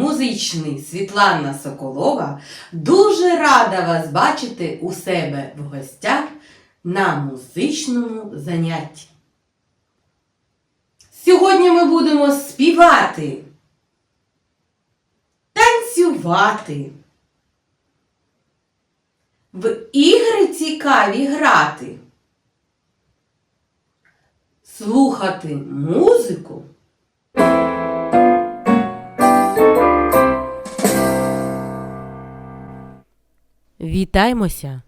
Музичний Світлана Соколова, дуже рада вас бачити у себе в гостях на музичному занятті. Сьогодні ми будемо співати, танцювати, в ігри цікаві грати, слухати музику. Вітаймося!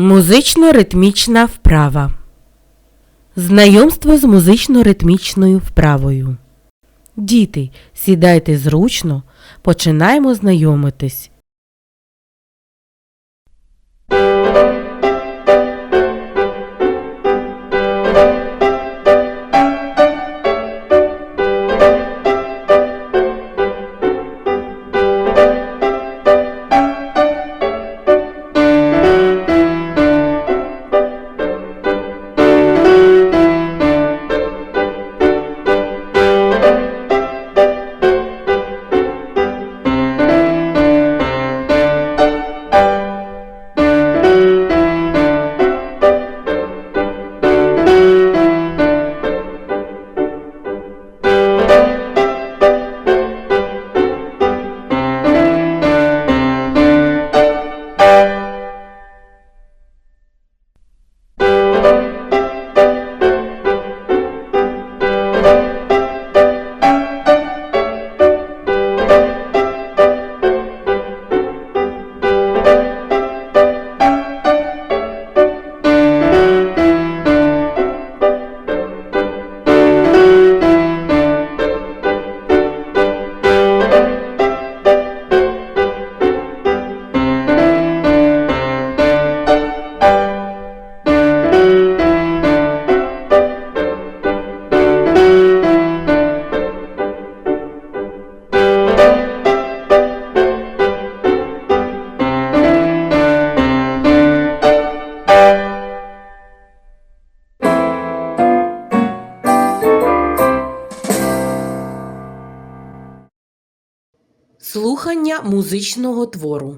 Музично-ритмічна вправа. Знайомство з музично-ритмічною вправою. Діти, сідайте зручно, починаємо знайомитись. Слухання музичного твору.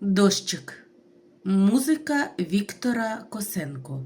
Дощик. Музика Віктора Косенко.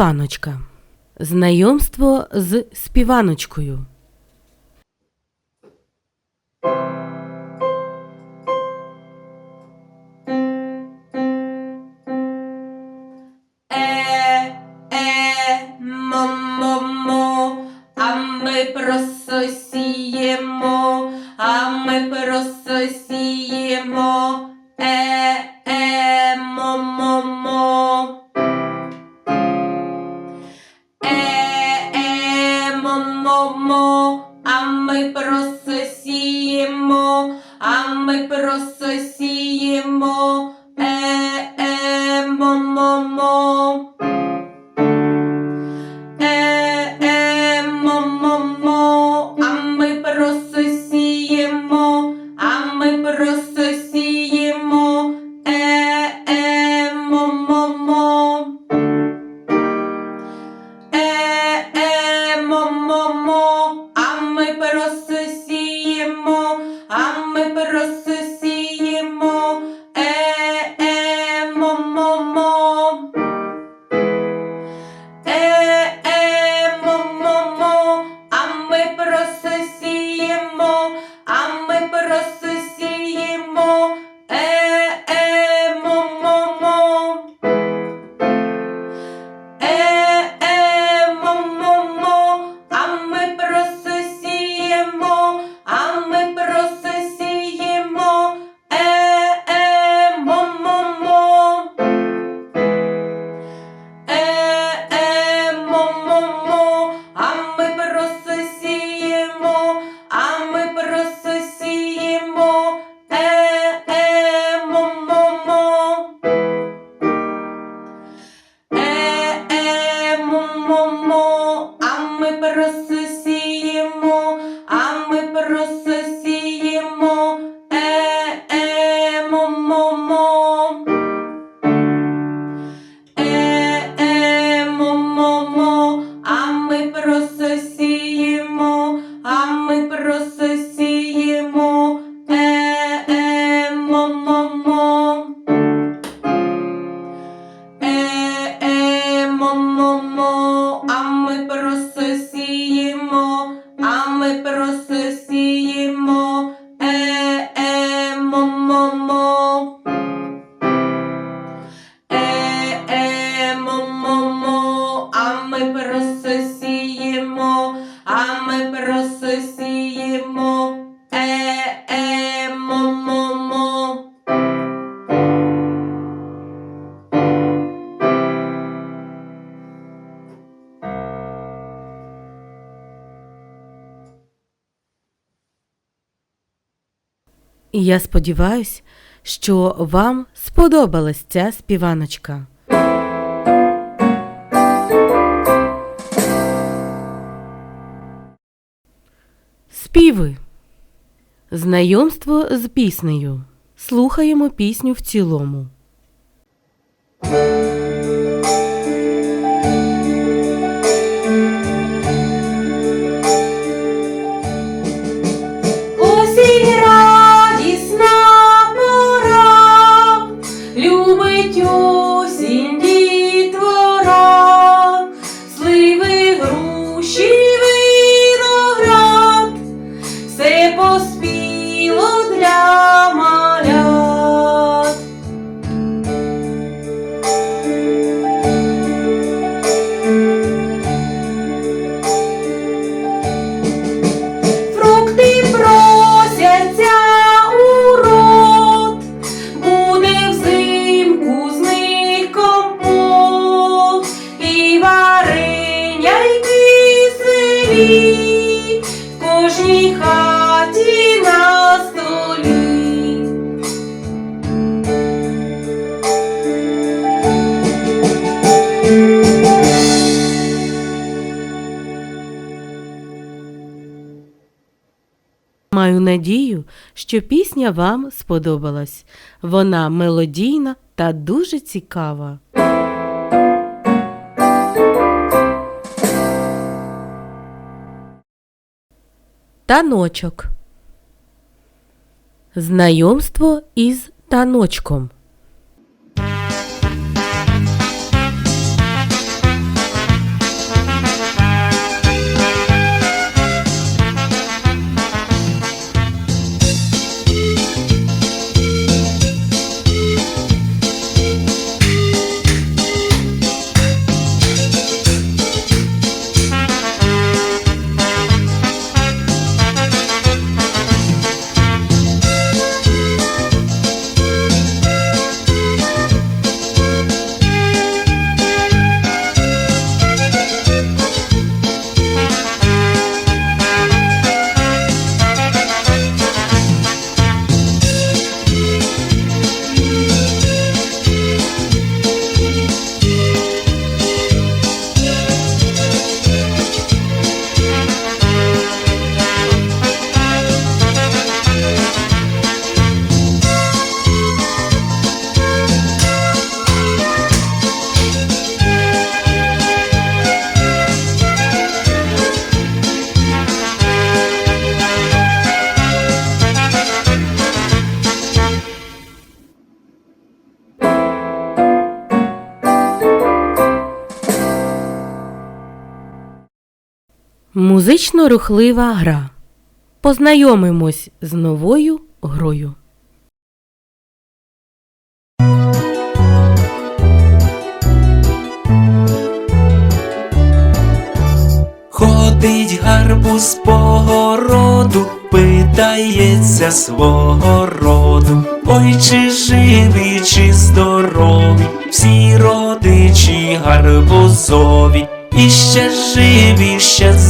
Співаночка. Знайомство з співаночкою. І я сподіваюся, що вам сподобалась ця співаночка. Співи. Знайомство з піснею. Слухаємо пісню в цілому. Маю надію, що пісня вам сподобалась. Вона мелодійна та дуже цікава. Таночок. Знайомство із таночком. Музично-рухлива гра. Познайомимось з новою грою. Ходить гарбуз по городу, питається свого роду. Ой, чи живі, чи здорові, всі родичі гарбузові, і ще живі, ще здорові,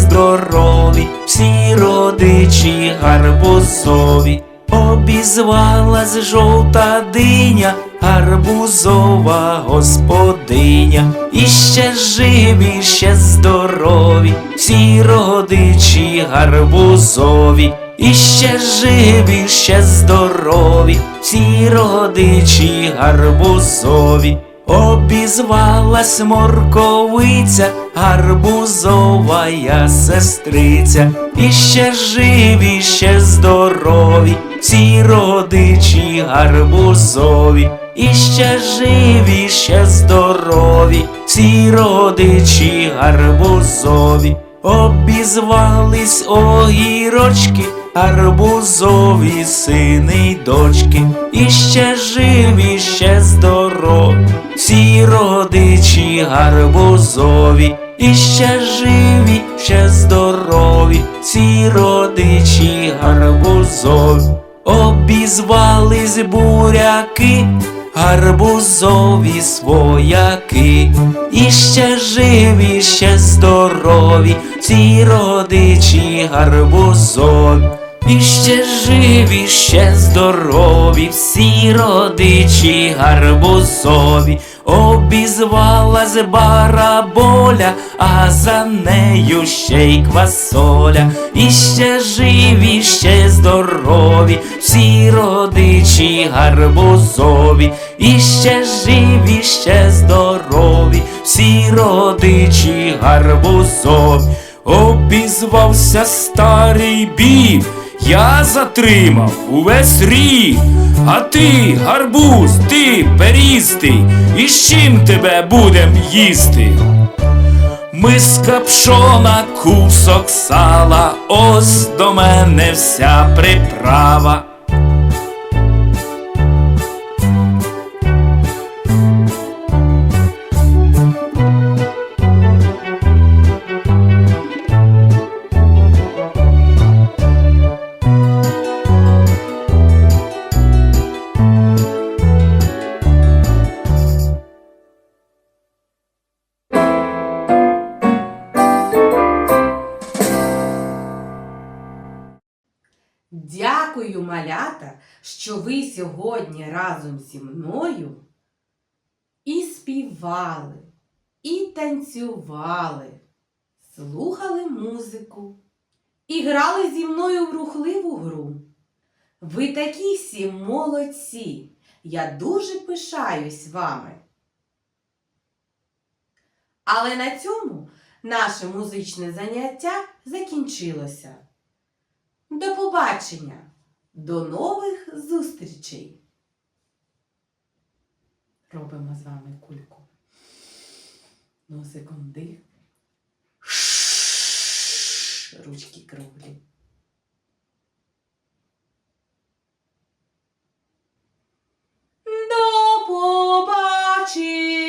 всі родичі гарбузові. Обізвалась жовта диня, гарбузова господиня, і ще живі, ще здорові, всі родичі гарбузові, і живі, ще здорові, всі родичі гарбузові. Обізвалась морковиця, гарбузова я сестриця, і ще живі, ще здорові, всі родичі гарбузові, і ще живі, ще здорові, всі родичі гарбузові, обізвались огірочки, гарбузові сини й дочки, і ще живі, ще здорові, всі родичі гарбузові, і ще живі, ще здорові, всі родичі гарбузові, обізвались буряки, гарбузові свояки, і ще живі, ще здорові, всі родичі гарбузові. І ще живі, ще здорові, всі родичі гарбузові, обізвалась бараболя, а за нею ще й квасоля, і ще живі, ще здорові, всі родичі гарбузові, і ще живі, ще здорові, всі родичі гарбузові. Обізвався старий біб, я затримав увесь рік. А ти, гарбуз, ти перістий, і з чим тебе будем їсти? Миска пшона, кусок сала, ось до мене вся приправа. Дякую, малята, що ви сьогодні разом зі мною і співали, і танцювали, слухали музику і грали зі мною в рухливу гру. Ви такі всі молодці. Я дуже пишаюсь вами. Але на цьому наше музичне заняття закінчилося. До побачення! До нових зустрічей! Робимо з вами кульку. Ну, Носиком дих. Ручки круглі. До побачення!